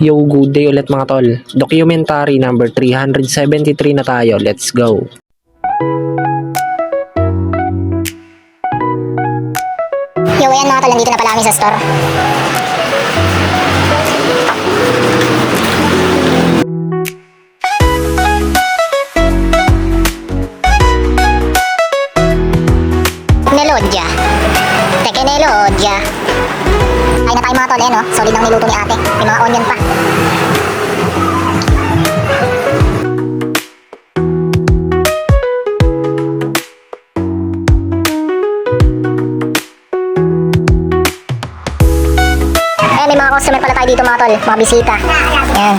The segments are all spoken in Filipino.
Yo, good day ulit mga tol. Documentary number 373 na tayo. Let's go. Yo, ayan mga tol, nandito na pala kami sa store. Nelodya. Teke Nelodya. Ay na tayo mga tol, ayan o. Solid ang niluto ni ate. May mga onion pa. Ayan, may mga customer pala tayo dito mga tol. Mga bisita. Ayan.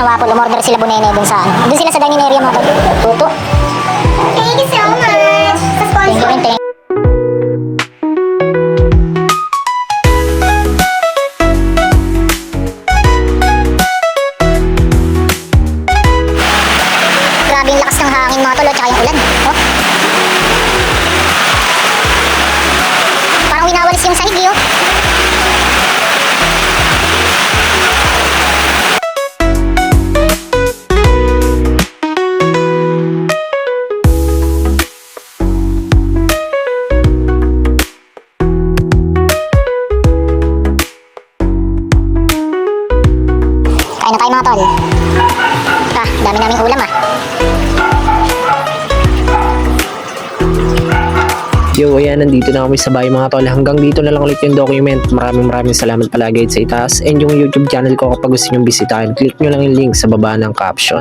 Tol, 6 pieces na waffle. Umorder sila bunene dun sa. Dun sila sa dining area mga tol. Tayo mga tol. Ah, dami naming ulam ah. Yo, ayan, nandito na kami sa bahay mga tol. Hanggang dito na lang ulit yung document. Maraming maraming salamat palagi sa itaas. And yung YouTube channel ko kapag gusto nyo bisitahin, click nyo lang yung link sa baba ng caption.